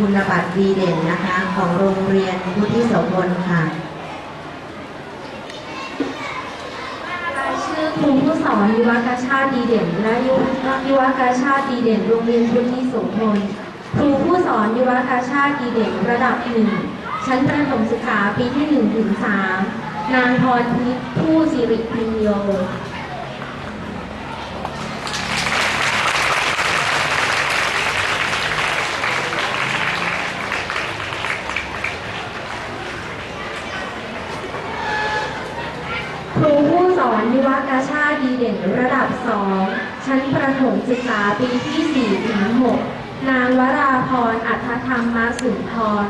คุณบัตรดีเด่นนะคะ ของโรงเรียนพุทธิโสพลค่ะรายชื่อครูผู้สอนยุวกาชาติดีเด่นและยุยุวกาชาติดีเด่นโรงเรียนพุทธิโสพลครูผู้สอนยุวกาชาติดีเด่นระดับหนึ่งชั้นประถมศึกษาปีที่หนึ่งถึงสามนางพรทิพย์ผู้สิริพิญโย ครูผู้สอนยุวกาชาติดีเด่นระดับ 2 ชั้นประถมศึกษาปีที่4ถึง6นางวราพรอัธธรรมมาสุนทร